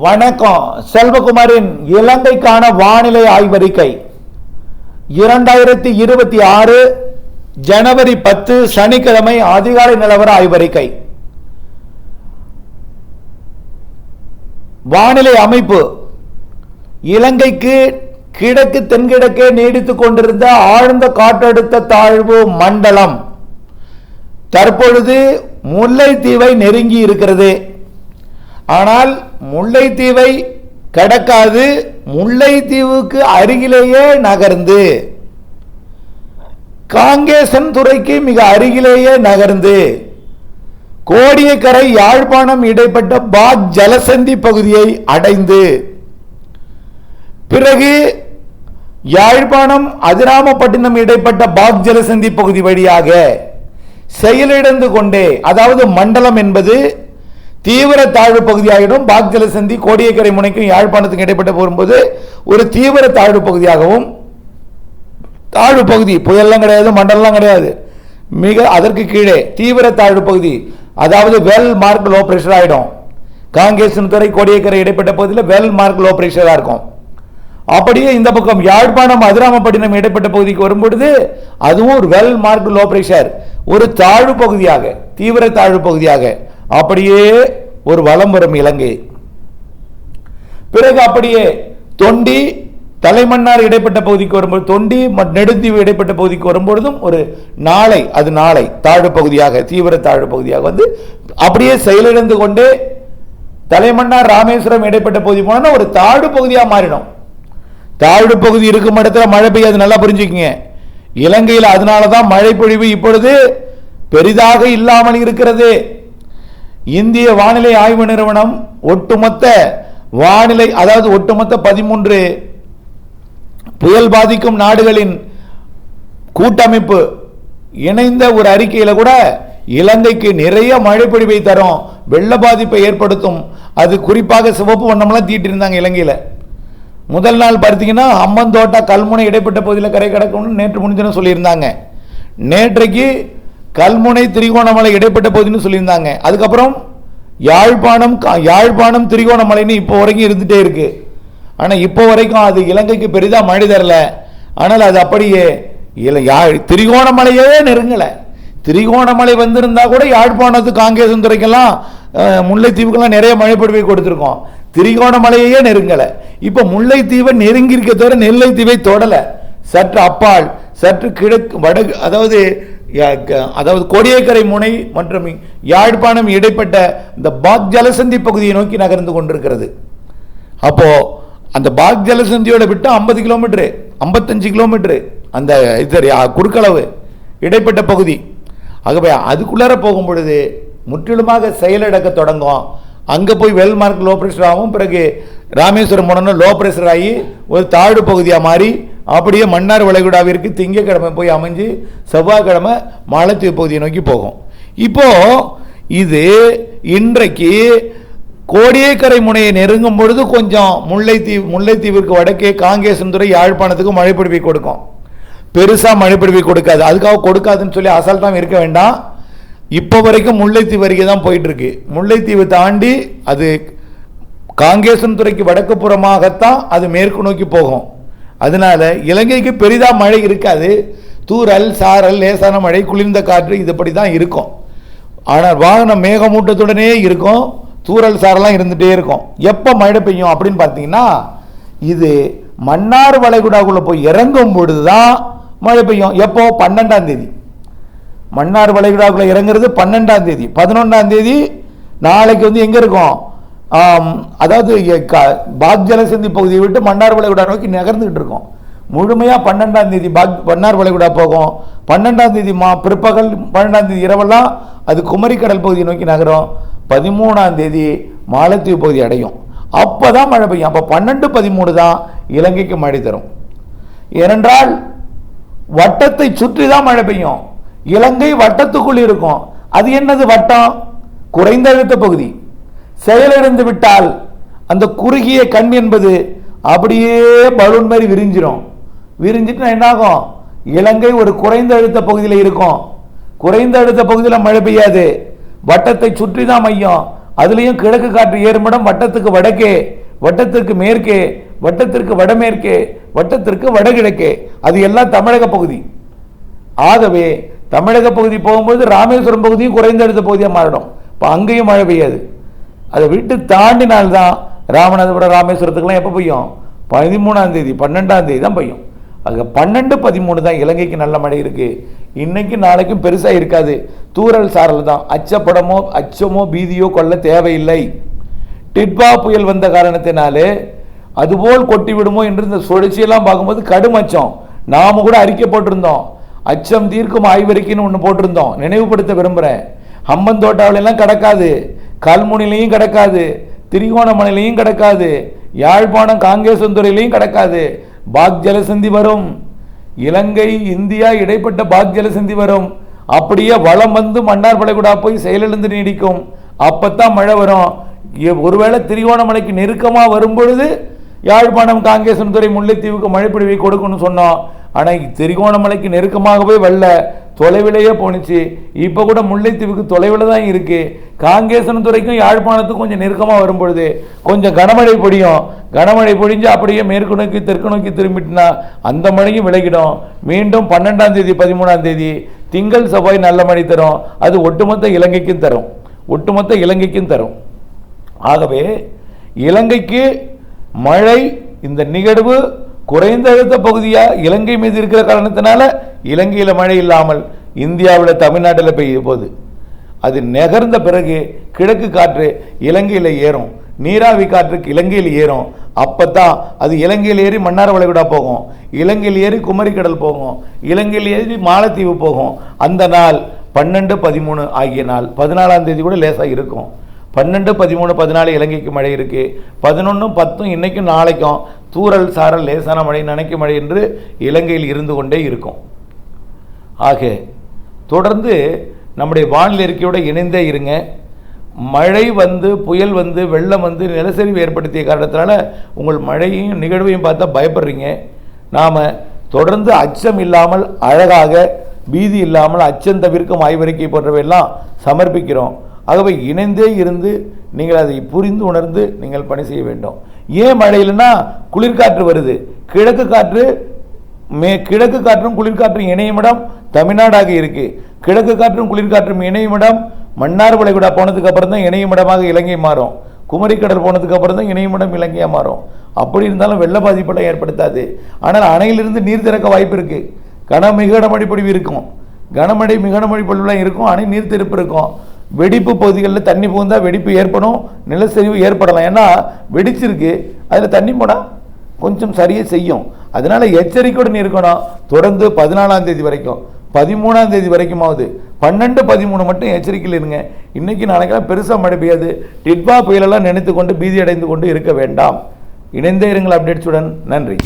வணக்கம். செல்வகுமாரின் இலங்கைக்கான வானிலை ஆய்வறிக்கை. இரண்டாயிரத்தி இருபத்தி ஆறு ஜனவரி பத்து சனிக்கிழமை அதிகாலை நிலவர ஆய்வறிக்கை. வானிலை அமைப்பு. இலங்கைக்கு கிழக்கு தென்கிழக்கே நீடித்துக் கொண்டிருந்த ஆழ்ந்த காற்றழுத்த தாழ்வு மண்டலம். தற்பொழுது முல்லைத்தீவை நெருங்கி இருக்கிறது ஆனால் முல்லைத்தீவை கடக்காது முல்லைத்தீவுக்கு அருகிலேயே நகர்ந்து காங்கேசன் துறைக்கு மிக அருகிலேயே நகர்ந்து கோடியக்கரை யாழ்ப்பாணம் இடைப்பட்ட பாக் ஜலசந்தி பகுதியை அடைந்து பிறகு யாழ்ப்பாணம் அதிராமப்பட்டினம் இடைப்பட்ட பாக் ஜலசந்தி பகுதி வழியாக செயலிழந்து கொண்டே அதாவது மண்டலம் என்பது தீவிர தாழ்வு பகுதியாகிடும் பாக் சந்தி கோடியக்கரை முனைக்கும் யாழ்ப்பாணத்துக்கு இடைப்பட்ட போகும்போது ஒரு தீவிர தாழ்வு பகுதியாகவும் தாழ்வு பகுதி புயல்லாம் கிடையாது மண்டலம் கிடையாது. மிக அதற்கு கீழே தீவிர தாழ்வு பகுதி அதாவது வெல் மார்க் லோ பிரஷர் ஆகிடும் காங்கேசன் துறை கோடியக்கரை இடைப்பட்ட பகுதியில் வெல் மார்க் லோ பிரஷராக இருக்கும். அப்படியே இந்த பக்கம் யாழ்ப்பாணம் அதிராமப்பட்டினம் இடைப்பட்ட பகுதிக்கு வரும்பொழுது அதுவும் ஒரு வெல் மார்க் லோ பிரஷர். ஒரு தாழ்வு பகுதியாக தீவிர தாழ்வு பகுதியாக. அப்படியே ஒரு வலம் வரும் இலங்கை. பிறகு அப்படியே தொண்டி தலைமன்னார் இடைப்பட்ட பகுதிக்கு வரும்போது தொண்டி நெடுந்தீவு இடைப்பட்ட பகுதிக்கு வரும்பொழுதும் ஒரு நாளை அது நாளை தாழ்வு பகுதியாக தீவிர தாழ்வு பகுதியாக வந்து அப்படியே செயலிழந்து கொண்டே தலைமன்னார் ராமேஸ்வரம் இடைப்பட்ட பகுதி போனா ஒரு தாழ்வு பகுதியாக மாறிடும். தாழ்வு பகுதி இருக்கும் இடத்துல மழை பெய்யாது நல்லா புரிஞ்சுக்கங்க. இலங்கையில் அதனால தான் மழை பொழிவு இப்பொழுது பெரிதாக இல்லாமல் இருக்கிறது. இந்திய வானிலை ஆய்வு நிறுவனம் ஒட்டுமொத்த வானிலை அதாவது ஒட்டுமொத்த பதிமூன்று புயல் பாதிக்கும் நாடுகளின் கூட்டமைப்பு இணைந்த ஒரு அறிக்கையில் கூட இலங்கைக்கு நிறைய மழைப்பொழிவை தரும் வெள்ள பாதிப்பை ஏற்படுத்தும் அது குறிப்பாக சிவப்பு வண்ணம்லாம் தீட்டிருந்தாங்க இலங்கையில். முதல் நாள் பார்த்தீங்கன்னா அம்மந்தோட்டா கல்முனை இடைப்பட்ட பகுதியில் கரை கிடக்கும்னு நேற்று முன்தினம் சொல்லியிருந்தாங்க. நேற்றைக்கு கல்முனை திரிகோணமலை இடைப்பட்ட பகுதின்னு சொல்லியிருந்தாங்க. அதுக்கப்புறம் யாழ்ப்பாணம் கா- யாழ்ப்பாணம் திரிகோணமலைன்னு இப்போ வரைக்கும் இருந்துகிட்டே இருக்கு. ஆனால் இப்போ வரைக்கும் அது இலங்கைக்கு பெரிதாக மழை தரல. ஆனால் அது அப்படியே இல்லை யாழ் திரிகோணமலையே நெருங்கலை. திரிகோணமலை வந்திருந்தா கூட யாழ்ப்பாணத்து காங்கேசன் துறைக்கெல்லாம் முல்லைத்தீவுக்கெல்லாம் நிறைய மழைப்படுவை கொடுத்துருக்கோம். திரிகோணமலையே நெருங்கலை. இப்போ முல்லைத்தீவை நெருங்கி இருக்க தவிர நெல்லைத்தீவை தொடலை. சற்று அப்பால் சற்று கிழக்கு வடக்கு அதாவது அதாவது கோடியக்கரை முனை மற்றும் யாழ்ப்பாணம் இடைப்பட்ட இந்த பாக் ஜலசந்தி பகுதியை நோக்கி நகர்ந்து கொண்டிருக்கிறது. அப்போ அந்த பாக் ஜலசந்தியோட விட்டு ஐம்பது கிலோமீட்டரு ஐம்பத்தஞ்சு கிலோமீட்டரு அந்த இது குறுக்களவு இடைப்பட்ட பகுதி. ஆகவே அதுக்குள்ளார போகும் பொழுது முற்றிலுமாக செயலிழக்க தொடங்கும். அங்கே போய் வெல் மார்க் லோ ப்ரெஷர் ஆகும் பிறகு ராமேஸ்வரம் போனோன்னா லோ ப்ரெஷர் ஆகி ஒரு தாழ்வு பகுதியாக மாறி அப்படியே மன்னார் வளைகுடாவிற்கு திங்கக்கிழமை போய் அமைஞ்சு செவ்வாய்க்கிழமை மாலத்தீவு பகுதியை நோக்கி போகும். இப்போது இது இன்றைக்கு கோடியக்கரை முனையை நெருங்கும் பொழுது கொஞ்சம் முல்லைத்தீவு முல்லைத்தீவிற்கு வடக்கே காங்கேசன்துறை யாழ்ப்பாணத்துக்கு மழைப்பிடிப்பை கொடுக்கும். பெருசாக மழைப்பிடிப்பை கொடுக்காது. அதுக்காக கொடுக்காதுன்னு சொல்லி அசால்ட்டாக இருக்க வேண்டாம். இப்போ வரைக்கும் முல்லைத்தீவு வரைக்கும் தான் போயிட்டுருக்கு. முல்லைத்தீவு தாண்டி அது காங்கேசன் துறைக்கு வடக்கு புறமாகத்தான் அது மேற்கு நோக்கி போகும். அதனால இலங்கைக்கு பெரிதாக மழை இருக்காது. தூறல் சாரல் லேசான மழை குளிர்ந்த காற்று இதுபடி தான் இருக்கும். ஆனால் வாகனம் மேகமூட்டத்துடனே இருக்கும். தூறல் சாரெல்லாம் இருந்துகிட்டே இருக்கும். எப்போ மழை பெய்யும் அப்படின்னு பார்த்தீங்கன்னா இது மன்னார் வளைகுடாக்குள்ளே போய் இறங்கும் பொழுது தான் மழை பெய்யும். எப்போ? பன்னெண்டாம் தேதி. மன்னார் வளைகுடாக்குள்ளே இறங்குறது பன்னெண்டாம் தேதி. பதினொன்றாம் தேதி நாளைக்கு வந்து எங்கே இருக்கும்? அதாவது பாக் ஜலசந்தி பகுதியை விட்டு மன்னார் வளைகுடா நோக்கி நகர்ந்துகிட்டு இருக்கோம். முழுமையாக பன்னெண்டாம் தேதி பாக் மன்னார் வளைகுடா போகும். பன்னெண்டாம் தேதி மா பிற்பகல் பன்னெண்டாம் தேதி இரவெல்லாம் அது குமரிக்கடல் பகுதியை நோக்கி நகரும். பதிமூணாம் தேதி மாலத்தீவு பகுதி அடையும். அப்போ தான் மழை பெய்யும். அப்போ பன்னெண்டு பதிமூணு தான் இலங்கைக்கு மழை தரும். ஏனென்றால் வட்டத்தை சுற்றி தான் மழை பெய்யும். இலங்கை வட்டத்துக்குள் இருக்கும். அது என்னது வட்டம்? குறைந்த அழுத்த பகுதி. செயலிழந்து விட்டால் அந்த குறுகிய கண் என்பது அப்படியே பலூன் மாதிரி விரிஞ்சிரும். விரிஞ்சிட்டுனா என்னாகும்? இலங்கை ஒரு குறைந்த அழுத்த பகுதியில் இருக்கும். குறைந்த அழுத்த பகுதியில் மழை பெய்யாது. வட்டத்தை சுற்றி தான் மையம். அதுலேயும் கிழக்கு காற்று ஏறுமிடம் வட்டத்துக்கு வடக்கே வட்டத்திற்கு மேற்கே வட்டத்திற்கு வடமேற்கே வட்டத்திற்கு வடகிழக்கே. அது எல்லாம் தமிழக பகுதி. ஆகவே தமிழக பகுதி போகும்போது ராமேஸ்வரம் பகுதியும் குறைந்த அழுத்த பகுதியாக மாறிடும். இப்போ அங்கேயும் மழை பெய்யாது. அதை விட்டு தாண்டினால்தான் ராமநாதபுரம் ராமேஸ்வரத்துக்குலாம் எப்போ பெய்யும்? பதிமூணாம் தேதி பன்னெண்டாம் தேதி தான் பெய்யும். அது பன்னெண்டு பதிமூணு தான் இலங்கைக்கு நல்ல மழை இருக்குது இன்னைக்கு நாளைக்கும் பெருசாக இருக்காது. தூறல் சாரல் தான். அச்சப்படமோ அச்சமோ பீதியோ கொள்ள தேவையில்லை. டிட்பா புயல் வந்த காரணத்தினாலே அதுபோல் கொட்டி விடுமோ என்று இந்த சுழற்சியெல்லாம் பார்க்கும்போது கடும் அச்சம். நாம் கூட அறிக்கை போட்டிருந்தோம். அச்சம் தீர்க்கும் ஆய்வறிக்கைன்னு ஒன்று போட்டிருந்தோம். நினைவுபடுத்த விரும்புகிறேன் ஹம்பந்தோட்டாவிலெல்லாம் கிடக்காது. கல்முனையிலையும் கிடக்காது திரிகோணமலையிலையும் கிடக்காது யாழ்ப்பாணம் காங்கேசந்துறையிலையும் கிடக்காது. பாக் ஜலசந்தி வரும். இலங்கை இந்தியா இடைப்பட்ட பாக் ஜலசந்தி வரும். அப்படியே வளம் வந்து மன்னார் படைகுடா போய் செயலிழந்து நீடிக்கும். அப்பத்தான் மழை வரும். ஒருவேளை திரிகோணமலைக்கு நெருக்கமா வரும்பொழுது யாழ்ப்பாணம் காங்கேசன்துறை முல்லைத்தீவுக்கு மழைப்பிடிவை கொடுக்கணும்னு சொன்னோம். ஆனால் திரிகோணமலைக்கு நெருக்கமாகவே வரல. தொலைவிலேயே போணுச்சு. இப்போ கூட முல்லைத்தீவுக்கு தொலைவில் தான் இருக்குது காங்கேசன்துறைக்கும் யாழ்ப்பாணத்துக்கும் கொஞ்சம் நெருக்கமாக வரும் பொழுது கொஞ்சம் கனமழை பொழியும் கனமழை பொழிஞ்சு அப்படியே மேற்கு நோக்கி தெற்கு நோக்கி திரும்பிட்டுனா அந்த மழையும் விலகிடும். மீண்டும் பன்னெண்டாம் தேதி பதிமூணாம் தேதி திங்கள் செவ்வாய் நல்ல மழை தரும். அது ஒட்டுமொத்த இலங்கைக்கும் தரும். ஒட்டுமொத்த இலங்கைக்கும் தரும். ஆகவே இலங்கைக்கு மழை இந்த நிகழ்வு குறைந்த அழுத்த பகுதியாக இலங்கை மீது இருக்கிற காரணத்தினால இலங்கையில் மழை இல்லாமல் இந்தியாவில் தமிழ்நாட்டில் பெய்ய போகுது. அது நகர்ந்த பிறகு கிழக்கு காற்று இலங்கையில் ஏறும். நீராவி காற்றுக்கு இலங்கையில் ஏறும். அப்போ தான் அது இலங்கையில் ஏறி மன்னார் வளைகுடா போகும். இலங்கையில் ஏறி குமரிக்கடல் போகும். இலங்கையில் ஏறி மாலத்தீவு போகும். அந்த நாள் பன்னெண்டு பதிமூணு ஆகிய நாள். பதினாலாம் தேதி கூட லேசாக இருக்கும். பன்னெண்டு பதிமூணு பதினாலு இலங்கைக்கு மழை இருக்குது பதினொன்றும் பத்தும் இன்றைக்கும் நாளைக்கும் தூரல் சாரல் லேசான மழை நனைக்கு மழை என்று இலங்கையில் இருந்து கொண்டே இருக்கும். ஆக தொடர்ந்து நம்முடைய வானிலை இருக்கையோடு இணைந்தே இருங்க. மழை வந்து புயல் வந்து வெள்ளம் வந்து நிலச்சரிவு ஏற்படுத்திய காரணத்தினால உங்கள் மழையும் நிகழ்வையும் பார்த்தா பயப்படுறீங்க. நாம் தொடர்ந்து அச்சம் இல்லாமல் அழகாக பீதி இல்லாமல் அச்சம் தவிர்க்கும் ஆய்வறிக்கை போன்றவையெல்லாம் சமர்ப்பிக்கிறோம். ஆகவே இணைந்தே இருந்து நீங்கள் அதை புரிந்து உணர்ந்து நீங்கள் பணி செய்ய வேண்டும். ஏன் மழை இல்லைன்னா குளிர்காற்று வருது. கிழக்கு காற்று மே கிழக்கு காற்றும் குளிர்காற்றும் இணையுமிடம் தமிழ்நாடாக இருக்கு. கிழக்கு காற்றும் குளிர்காற்றும் இணையுமிடம் மன்னார் வளைகுடா போனதுக்கு அப்புறம் தான் இணையுமிடமாக இலங்கை மாறும். குமரிக்கடல் போனதுக்கு அப்புறம் தான் இணையுமிடம் இலங்கையாக மாறும். அப்படி இருந்தாலும் வெள்ள பாதிப்பெல்லாம் ஏற்படுத்தாது. ஆனால் அணையிலிருந்து நீர் திறக்க வாய்ப்பு இருக்கு. கன மிகனமழை பொழிவு இருக்கும். கனமழை மிகனமழை பொழிவுலாம் இருக்கும். அணை நீர் திறப்பு இருக்கும். வெடிப்பு பகுதிகளில் தண்ணி புகுந்தால் வெடிப்பு ஏற்படும். நிலச்சரிவு ஏற்படலாம். ஏன்னா வெடிச்சிருக்கு. அதில் தண்ணி போனால் கொஞ்சம் சரியே செய்யும். அதனால் எச்சரிக்கையுடன் இருக்கணும். தொடர்ந்து பதினாலாம் தேதி வரைக்கும். பதிமூணாம் தேதி வரைக்குமாவது. பன்னெண்டு பதிமூணு மட்டும் எச்சரிக்கையில் இருங்க. இன்னைக்கு நாளைக்கெல்லாம் பெருசாக மழை பெய்யாது. டிட்பா புயலெல்லாம் நினைத்து கொண்டு பீதி அடைந்து கொண்டு இருக்க வேண்டாம். இணைந்தே இருங்கள் அப்டேட்ஸுடன். நன்றி.